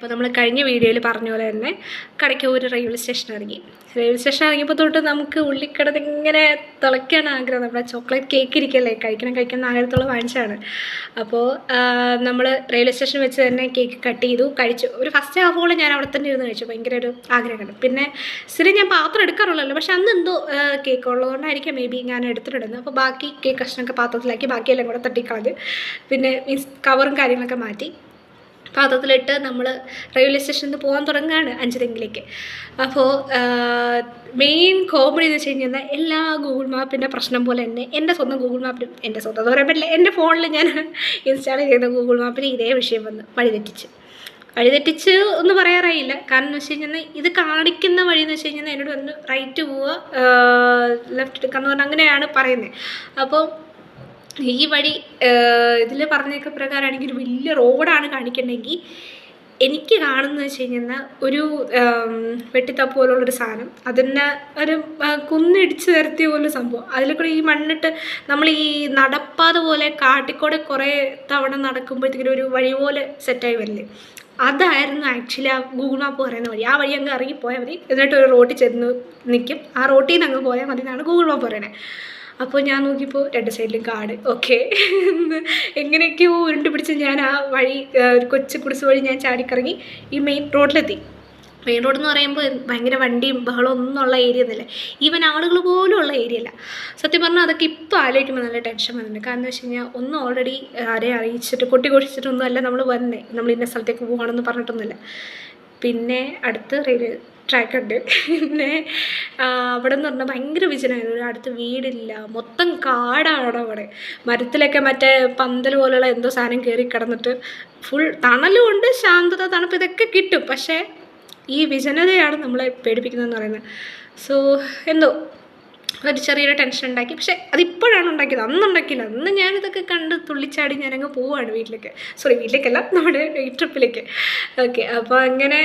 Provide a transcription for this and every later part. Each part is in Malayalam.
അപ്പോൾ നമ്മൾ കഴിഞ്ഞ വീഡിയോയിൽ പറഞ്ഞ പോലെ തന്നെ കടയ്ക്കൂർ റെയിൽവേ സ്റ്റേഷൻ ഇറങ്ങി. റെയിൽവേ സ്റ്റേഷൻ ഇറങ്ങിയപ്പോൾ തൊട്ട് നമുക്ക് ഉള്ളിക്കടത്ത് ഇങ്ങനെ തിളയ്ക്കാൻ ആഗ്രഹം. നമ്മുടെ ചോക്ലേറ്റ് കേക്ക് ഇരിക്കല്ലേ? കഴിക്കണം കഴിക്കണം ആഗ്രഹത്തോളം വാങ്ങിച്ചാണ് അപ്പോൾ നമ്മൾ റെയിൽവേ സ്റ്റേഷൻ വെച്ച് തന്നെ കേക്ക് കട്ട് ചെയ്തു കഴിച്ചു. ഒരു ഫസ്റ്റ് ഹാഫ് ഹാഫോളം ഞാൻ അവിടെ തന്നെ ഇരുന്ന് കഴിച്ചു. ഭയങ്കര ഒരു ആഗ്രഹമാണ്. പിന്നെ സ്ഥിരം ഞാൻ പാത്രം എടുക്കാറുള്ളല്ലോ പക്ഷെ അന്ന് എന്തോ കേക്ക് ഉള്ളതുകൊണ്ടായിരിക്കും മേ ബി ഞാൻ എടുത്തിട്ടുണ്ടെന്ന് അപ്പോൾ ബാക്കി കേക്ക് കഷ്ണമൊക്കെ പാത്രത്തിലാക്കി ബാക്കിയെല്ലാം കൂടെ തട്ടിക്കളഞ്ഞ് പിന്നെ മീൻസ് കവറും കാര്യങ്ങളൊക്കെ മാറ്റി. പാത്രത്തിലിട്ട് നമ്മൾ റെയിൽവേ സ്റ്റേഷനിൽ നിന്ന് പോകാൻ തുടങ്ങുകയാണ് അഞ്ചുതെങ്കിലേക്ക്. അപ്പോൾ മെയിൻ കോമഡി എന്ന് വെച്ച് കഴിഞ്ഞാൽ എല്ലാ ഗൂഗിൾ മാപ്പിന്റെ പ്രശ്നം പോലെ തന്നെ എന്റെ സ്വന്തം ഗൂഗിൾ മാപ്പിലും എന്റെ സ്വന്തം എന്ന് പറയാൻ പറ്റില്ല. എന്റെ ഫോണിൽ ഞാൻ ഇൻസ്റ്റാൾ ചെയ്ത ഗൂഗിൾ മാപ്പിൽ ഇതേ വിഷയം വന്ന് വഴിതെറ്റിച്ച്. വഴിതെറ്റിച്ച് ഒന്ന് പറയാറായില്ല. കാരണം എന്ന് വെച്ച് കഴിഞ്ഞാൽ ഇത് കാണിക്കുന്ന വഴി എന്ന് വെച്ച് കഴിഞ്ഞാൽ എന്നോട് വന്ന് റൈറ്റ് പോവുക ലെഫ്റ്റ് എടുക്കുക എന്ന് പറഞ്ഞാൽ അങ്ങനെയാണ് പറയുന്നത് അപ്പോൾ ഈ വഴി ഇതിൽ പറഞ്ഞേക്ക പ്രകാരമാണെങ്കിൽ വലിയ റോഡാണ് കാണിക്കണമെങ്കിൽ എനിക്ക് കാണുന്നത് വെച്ച് കഴിഞ്ഞാൽ ഒരു വെട്ടിത്തപ്പ് പോലുള്ളൊരു സാധനം. അതിനെ ഒരു കുന്നിടിച്ച് നിരത്തിയ പോലൊരു സംഭവം. അതിൽ കൂടെ ഈ മണ്ണിട്ട് നമ്മൾ ഈ നടപ്പാത പോലെ കാട്ടിക്കൂടെ കുറേ തവണ നടക്കുമ്പോഴത്തേക്കും ഒരു വഴി പോലെ സെറ്റായി വരില്ലേ അതായിരുന്നു ആക്ച്വലി ആ ഗൂഗിൾ മാപ്പ് പറയുന്ന വഴി. ആ വഴി അങ്ങ് ഇറങ്ങി പോയാൽ മതി. എന്നിട്ട് ഒരു റോട്ടിൽ ചെന്ന് നിൽക്കും ആ റോട്ടിൽ നിന്ന് അങ്ങ് പോയാൽ മതി എന്നാണ് ഗൂഗിൾ മാപ്പ് പറയണത് അപ്പോൾ ഞാൻ നോക്കിയപ്പോൾ രണ്ട് സൈഡിലും കാട്. ഓക്കെ എങ്ങനെയൊക്കെയോ ഉരുണ്ട് പിടിച്ച് ഞാൻ ആ വഴി ഒരു കൊച്ചു കുടിസ് വഴി ഞാൻ ചാടിക്കിറങ്ങി ഈ മെയിൻ റോഡിലെത്തി മെയിൻ റോഡ് എന്ന് പറയുമ്പോൾ ഭയങ്കര വണ്ടിയും ബഹളവും ഒന്നും ഉള്ള ഏരിയ ഒന്നുമില്ല. ഈവൻ ആളുകൾ പോലും ഉള്ള ഏരിയ അല്ല. സത്യം പറഞ്ഞാൽ അതൊക്കെ ഇപ്പോൾ ആലോചിക്കുമ്പോൾ നല്ല ടെൻഷൻ വന്നിട്ടുണ്ട്. കാരണം വെച്ച് കഴിഞ്ഞാൽ ഒന്നും ഓൾറെഡി ആരെയും അറിയിച്ചിട്ട് കൊട്ടി കൊഴിച്ചിട്ടൊന്നും അല്ല നമ്മൾ വന്നേ. നമ്മൾ ഇന്ന സ്ഥലത്തേക്ക് പോകണമെന്ന് പറഞ്ഞിട്ടൊന്നുമില്ല. പിന്നെ അടുത്ത് റെയിൽവേ ട്രാക്ക് ഉണ്ട്. പിന്നെ അവിടെ എന്ന് പറഞ്ഞാൽ ഭയങ്കര വിജനമായിരുന്നു. ഒരു അടുത്ത് വീടില്ല. മൊത്തം കാടാണ് അവിടെ. മരത്തിലൊക്കെ മറ്റേ പന്തൽ പോലുള്ള എന്തോ സാധനം കയറി കിടന്നിട്ട് ഫുൾ തണലും ഉണ്ട് ശാന്തത തണുപ്പ് ഇതൊക്കെ കിട്ടും. പക്ഷേ ഈ വിജനതയാണ് നമ്മളെ പേടിപ്പിക്കുന്നതെന്ന് പറയുന്നത്. സോ എന്തോ ഒരു ചെറിയൊരു ടെൻഷൻ ഉണ്ടാക്കി. പക്ഷെ അതിപ്പോഴാണ് ഉണ്ടാക്കിയത്. അന്ന് ഉണ്ടാക്കിയില്ല അന്ന് ഞാനിതൊക്കെ കണ്ട് തുള്ളിച്ചാടി ഞാനങ്ങ് പോവാണ് വീട്ടിലേക്ക്. സോറി വീട്ടിലേക്കല്ല നമ്മുടെ ട്രിപ്പിലേക്ക് ഓക്കെ അപ്പോൾ അങ്ങനെ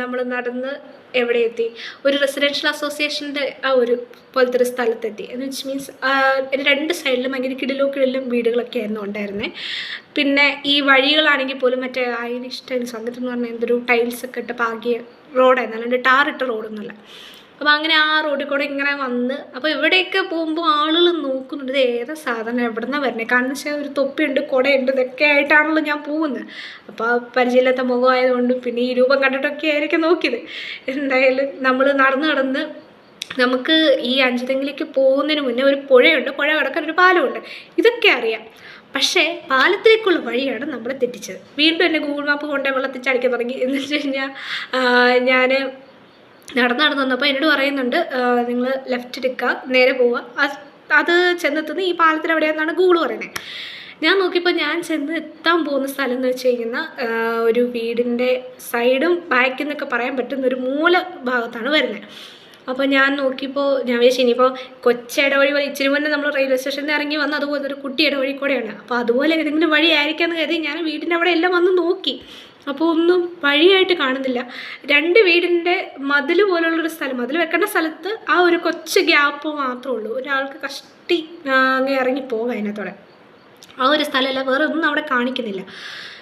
നമ്മൾ നടന്ന് എവിടെ എത്തി? ഒരു റെസിഡൻഷ്യൽ അസോസിയേഷന്റെ ആ ഒരു പോലത്തെ ഒരു സ്ഥലത്തെത്തി. എന്ന് വെച്ച് മീൻസ് രണ്ട് സൈഡിലും ഭയങ്കര കിടിലോ കിടിലും വീടുകളൊക്കെ ആയിരുന്നു ഉണ്ടായിരുന്നത് പിന്നെ ഈ വഴികളാണെങ്കിൽ പോലും മറ്റേ ഇഷ്ടം സംഗതി എന്ന് പറഞ്ഞാൽ എന്തൊരു ടൈൽസ് ഒക്കെ ഇട്ട് പാകിയ റോഡായിരുന്നു അല്ലാണ്ട് ടാറിട്ട റോഡൊന്നുമല്ല അപ്പോൾ അങ്ങനെ ആ റോഡിൽ കൂടെ ഇങ്ങനെ വന്ന് അപ്പോൾ ഇവിടെയൊക്കെ പോകുമ്പോൾ ആളുകൾ നോക്കുന്നുണ്ട് ഇത് ഏതാ സാധനം എവിടെ വരണേ കാരണം വെച്ചാൽ ഒരു തൊപ്പിയുണ്ട് കുടയുണ്ട് ഇതൊക്കെ ആയിട്ടാണല്ലോ ഞാൻ പോകുന്നത്. അപ്പോൾ പരിചയമില്ലാത്ത മുഖമായതുകൊണ്ട് പിന്നെ ഈ രൂപം കണ്ടിട്ടൊക്കെ ആയിരിക്കും നോക്കിയത്. എന്തായാലും നമ്മൾ നടന്ന് നടന്ന് നമുക്ക് ഈ അഞ്ചുതെങ്കിലേക്ക് പോകുന്നതിന് മുന്നേ ഒരു പുഴയുണ്ട് പുഴ കിടക്കാൻ ഒരു പാലമുണ്ട്. ഇതൊക്കെ അറിയാം. പക്ഷേ പാലത്തിലേക്കുള്ള വഴിയാണ് നമ്മളെ തെറ്റിച്ചത്. വീണ്ടും എന്നെ ഗൂഗിൾ മാപ്പ് കൊണ്ടേ വെള്ളത്തിൽ ചടിക്കാൻ തുടങ്ങി. എന്ന് വെച്ച് കഴിഞ്ഞാൽ ഞാൻ നടന്ന് നടന്ന് വന്നപ്പോൾ എന്നോട് പറയുന്നുണ്ട് നിങ്ങൾ ലെഫ്റ്റ് എടുക്കുക നേരെ പോവുക. അത് ചെന്നെത്തുന്നത് ഈ പാലത്തിന് എവിടെയാണെന്നാണ് ഗൂഗിൾ പറയുന്നത് ഞാൻ നോക്കിയപ്പോൾ ഞാൻ ചെന്ന് എത്താൻ പോകുന്ന സ്ഥലം എന്ന് വെച്ച് കഴിഞ്ഞാൽ ഒരു വീടിന്റെ സൈഡും ബാക്കിൽ നിന്നൊക്കെ പറയാൻ പറ്റുന്ന ഒരു മൂല ഭാഗത്താണ് വരുന്നത് അപ്പോൾ ഞാൻ നോക്കിയപ്പോൾ ഞാൻ വിചാരിച്ചു ഇനിയിപ്പോൾ കൊച്ചിടവഴി പോലെ ഇച്ചിരി മുന്നേ നമ്മൾ റെയിൽവേ സ്റ്റേഷനിൽ നിന്ന് ഇറങ്ങി വന്ന് അതുപോലെ ഒരു കുട്ടി ഇടവഴി കൂടെയാണ് അപ്പോൾ അതുപോലെ ഏതെങ്കിലും വഴി ആയിരിക്കാമെന്ന് കരുതി ഞാൻ വീടിന്റെ അവിടെ എല്ലാം വന്ന് നോക്കി. അപ്പോൾ ഒന്നും വഴിയായിട്ട് കാണുന്നില്ല. രണ്ട് വീടിന്റെ മതിൽ പോലുള്ളൊരു സ്ഥലം മതിൽ വെക്കേണ്ട സ്ഥലത്ത് ആ ഒരു കൊച്ചു ഗ്യാപ്പ് മാത്രമേ ഉള്ളൂ. ഒരാൾക്ക് കഷ്ടി അങ്ങ് ഇറങ്ങി പോകാം അതിനകത്തോടെ. ആ ഒരു സ്ഥലമല്ല വേറെ ഒന്നും അവിടെ കാണിക്കുന്നില്ല.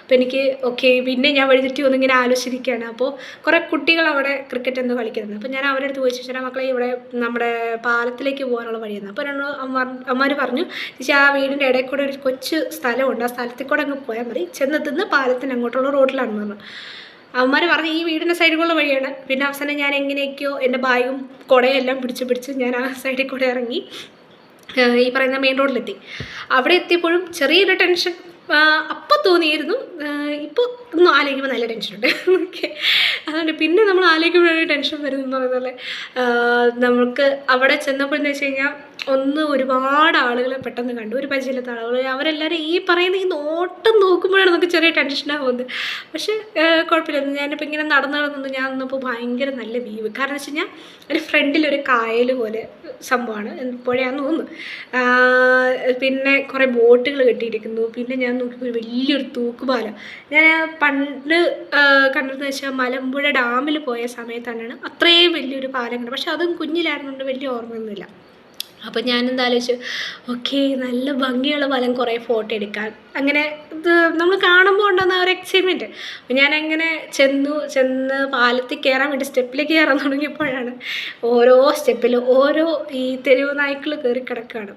അപ്പോൾ എനിക്ക് ഓക്കെ പിന്നെ ഞാൻ വഴിതെറ്റി ഒന്നിങ്ങനെ ആലോചിച്ചിരിക്കുകയാണ്. അപ്പോൾ കുറേ കുട്ടികൾ അവിടെ ക്രിക്കറ്റ് എന്തോ കളിക്കുന്നത് അപ്പോൾ ഞാൻ അവരുടെ അടുത്ത് പോയി ചേട്ടാ മക്കളെ ഇവിടെ നമ്മുടെ പാലത്തിലേക്ക് പോകാനുള്ള വഴിയെന്ന് അപ്പോൾ എന്നോട് അമ്മ അമ്മമാർ പറഞ്ഞു ചേച്ചി ആ വീടിന്റെ ഇടയിൽ കൂടെ ഒരു കൊച്ചു സ്ഥലമുണ്ട്. ആ സ്ഥലത്തിൽ കൂടെ അങ്ങ് പോയാൽ മതി. ചെന്നെത്തുന്ന പാലത്തിന് അങ്ങോട്ടുള്ള റോഡിലാണ് പറഞ്ഞു. അവന്മാർ പറഞ്ഞ് ഈ വീടിന്റെ സൈഡിലുള്ള വഴിയാണ്. പിന്നെ അവസാനം ഞാൻ എങ്ങനെയൊക്കെയോ എന്റെ ബാഗും കുടയെല്ലാം പിടിച്ച് പിടിച്ച് ഞാൻ ആ സൈഡിൽ കൂടെ ഇറങ്ങി ഈ പറയുന്ന മെയിൻ റോഡിലെത്തി അവിടെ എത്തിയപ്പോഴും ചെറിയൊരു ടെൻഷൻ തോന്നിയിരുന്നു ഇപ്പോൾ ഒന്നും ആലോചിക്കുമ്പോൾ നല്ല ടെൻഷനുണ്ട് ഓക്കെ അതുകൊണ്ട് പിന്നെ നമ്മൾ ആലോചിക്കുമ്പോഴൊരു ടെൻഷൻ വരുന്നതെന്ന് പറയുന്നത് നമുക്ക് അവിടെ ചെന്നപ്പോഴെന്ന് വെച്ച് കഴിഞ്ഞാൽ ഒന്ന് ഒരുപാട് ആളുകളെ പെട്ടെന്ന് കണ്ടു. ഒരു പരിചയമില്ലാത്ത ആളുകൾ അവരെല്ലാവരും ഈ പറയുന്ന ഈ നോട്ടം നോക്കുമ്പോഴാണ് നമുക്ക് ചെറിയ ടെൻഷനാകുന്നത് പക്ഷേ ഏഹ് കുഴപ്പമില്ല. ഞാനിപ്പോൾ ഇങ്ങനെ നടന്നു നടന്നു ഞാൻ നിന്നപ്പോൾ ഭയങ്കര നല്ല വ്യൂ കാരണം വെച്ച് കഴിഞ്ഞാൽ ഒരു ഫ്രണ്ടിൽ ഒരു കായൽ പോലെ സംഭവമാണ്. പുഴയാന്ന് തോന്നുന്നു. പിന്നെ കുറേ ബോട്ടുകൾ കെട്ടിയിരിക്കുന്നു. പിന്നെ ഞാൻ നോക്കിയപ്പോൾ വലിയൊരു തൂക്കുപാലം. ഞാൻ പണ്ട് കണ്ടതെന്ന് വെച്ചാൽ മലമ്പുഴ ഡാമിൽ പോയ സമയത്താണ്. അത്രയും വലിയൊരു പാലം കണ്ടത്. പക്ഷേ അതും കുഞ്ഞിലായിരുന്നുകൊണ്ട് വലിയ ഓർമ്മയൊന്നുമില്ല. അപ്പോൾ ഞാൻ എന്താ ആലോചിച്ചു? ഓക്കെ നല്ല ഭംഗിയുള്ള ഫലം കുറേ ഫോട്ടോ എടുക്കാൻ. അങ്ങനെ ഇത് നമ്മൾ കാണുമ്പോൾ ഉണ്ടാകുന്ന ഒരു എക്സൈറ്റ്മെന്റ് അപ്പോൾ ഞാനങ്ങനെ ചെന്നു ചെന്ന് പാലത്തിൽ കയറാൻ വേണ്ടി സ്റ്റെപ്പിലേക്ക് കയറാൻ തുടങ്ങിയപ്പോഴാണ് ഓരോ സ്റ്റെപ്പിലും ഓരോ ഈ തെരുവ് നായ്ക്കൾ കയറി കിടക്കുകയാണ്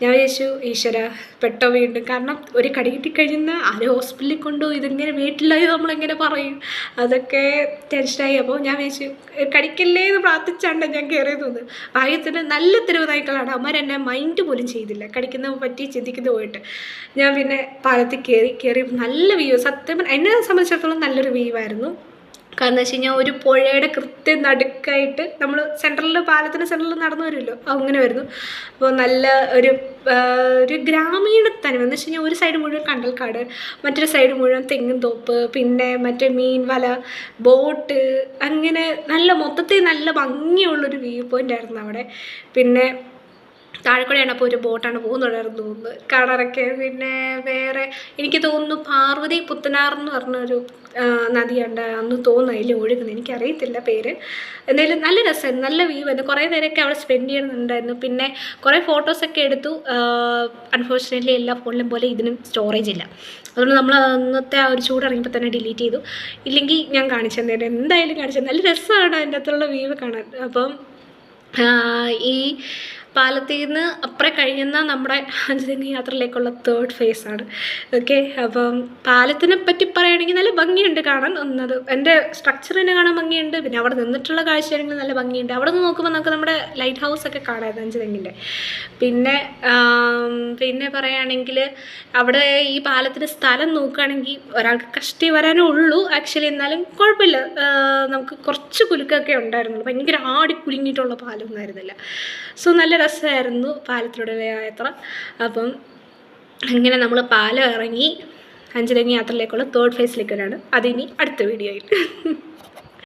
ഞാൻ വിചാരിച്ചു ഈശ്വര പെട്ടോ വീണ്ടും. കാരണം ഒരു കടി കിട്ടിക്കഴിഞ്ഞാൽ ആര് ഹോസ്പിറ്റലിൽ കൊണ്ടു ഇതിങ്ങനെ വീട്ടിലായി നമ്മളെങ്ങനെ പറയും? അതൊക്കെ ടെൻഷനായി. അപ്പോൾ ഞാൻ വിചാരിച്ചു കടിക്കല്ലേ എന്ന് പ്രാർത്ഥിച്ചാണ്ട് ഞാൻ കയറിയത് തോന്നുന്നത് ഭാഗ്യത്തിന് നല്ല തെരുവ് നായ്ക്കളാണ് എന്നെ മൈൻഡ് പോലും ചെയ്തില്ല. കടിക്കുന്ന പറ്റി ചിന്തിക്കുന്നത് പോയിട്ട്. ഞാൻ പിന്നെ പാലത്തിൽ കയറി കയറി നല്ല വ്യൂ സത്യം എന്നെ സംബന്ധിച്ചിടത്തോളം നല്ലൊരു വ്യൂ ആയിരുന്നു. കാരണം വെച്ച് കഴിഞ്ഞാൽ ഒരു പുഴയുടെ കൃത്യം നടുക്കായിട്ട് നമ്മൾ സെൻട്രലിൽ പാലത്തിന് സെൻട്രലിൽ നടന്നു വരുമല്ലോ? അങ്ങനെ വരുന്നു. അപ്പോൾ നല്ല ഒരു ഒരു ഗ്രാമീണ തനിമ എന്ന് വെച്ച് കഴിഞ്ഞാൽ ഒരു സൈഡ് മുഴുവൻ കണ്ടൽക്കാട് മറ്റൊരു സൈഡ് മുഴുവൻ തെങ്ങും തോപ്പ് പിന്നെ മറ്റേ മീൻ വല ബോട്ട് അങ്ങനെ നല്ല മൊത്തത്തിൽ നല്ല ഭംഗിയുള്ളൊരു വ്യൂ പോയിന്റ് ആയിരുന്നു അവിടെ. പിന്നെ താഴെക്കൂടെയാണ് അപ്പോൾ ഒരു ബോട്ടാണ് പോകുന്നുണ്ടായിരുന്നു തോന്നുന്നു. കാണാനൊക്കെ പിന്നെ വേറെ എനിക്ക് തോന്നുന്നു പാർവതി പുത്തനാർ എന്ന് പറഞ്ഞൊരു നദിയുണ്ട്. അന്ന് തോന്നുന്നു അതിൽ ഒഴുകുന്നത് എനിക്കറിയത്തില്ല പേര്. എന്തായാലും നല്ല രസമായിരുന്നു. നല്ല വ്യൂ ആയിരുന്നു. കുറേ നേരമൊക്കെ അവിടെ സ്പെൻഡ് ചെയ്യുന്നുണ്ടായിരുന്നു. പിന്നെ കുറേ ഫോട്ടോസൊക്കെ എടുത്തു. അൺഫോർച്ചുനേറ്റ്ലി എല്ലാ ഫോണിലും പോലെ ഇതിനും സ്റ്റോറേജ് ഇല്ല. അതുകൊണ്ട് നമ്മൾ അന്നത്തെ ആ ഒരു ചൂട് ഇറങ്ങിയപ്പോൾ തന്നെ ഡിലീറ്റ് ചെയ്തു. ഇല്ലെങ്കിൽ ഞാൻ കാണിച്ചു തന്നേരം എന്തായാലും കാണിച്ചു നല്ല രസമാണ് അതിന്റെ അകത്തുള്ള വ്യൂ കാണാൻ. അപ്പം ഈ പാലത്തിൽ നിന്ന് അപ്പുറം കഴിയുന്ന നമ്മുടെ അഞ്ചുതെങ്ങ് യാത്രയിലേക്കുള്ള തേർഡ് ഫേസ് ആണ്. ഓക്കെ അപ്പം പാലത്തിനെ പറ്റി പറയുകയാണെങ്കിൽ നല്ല ഭംഗിയുണ്ട് കാണാൻ. ഒന്നത് എന്റെ സ്ട്രക്ചർ തന്നെ കാണാൻ ഭംഗിയുണ്ട്. പിന്നെ അവിടെ നിന്നിട്ടുള്ള കാഴ്ചയാണെങ്കിൽ നല്ല ഭംഗിയുണ്ട്. അവിടെ നിന്ന് നോക്കുമ്പോൾ നമുക്ക് നമ്മുടെ ലൈറ്റ് ഹൗസ് ഒക്കെ കാണാമായിരുന്നു അഞ്ചുതെങ്ങിന്റെ പിന്നെ പിന്നെ പറയുകയാണെങ്കിൽ അവിടെ ഈ പാലത്തിന്റെ സ്ഥലം നോക്കുകയാണെങ്കിൽ ഒരാൾക്ക് കഷ്ടി വരാനേ ഉള്ളൂ. ആക്ച്വലി എന്നാലും കുഴപ്പമില്ല. നമുക്ക് കുറച്ച് കുലുക്കൊക്കെ ഉണ്ടായിരുന്നുള്ളൂ ഭയങ്കര ആടി കുലുങ്ങിയിട്ടുള്ള പാലമൊന്നും ആയിരുന്നില്ല. സോ നല്ല രസമായിരുന്നു പാലത്തിലൂടെ യാത്ര. അപ്പം അങ്ങനെ നമ്മൾ പാലം ഇറങ്ങി അഞ്ചുതെങ്ങി യാത്രയിലേക്കുള്ള തേർഡ് ഫേസിലേക്കാണ് അതിനി അടുത്ത വീഡിയോയിൽ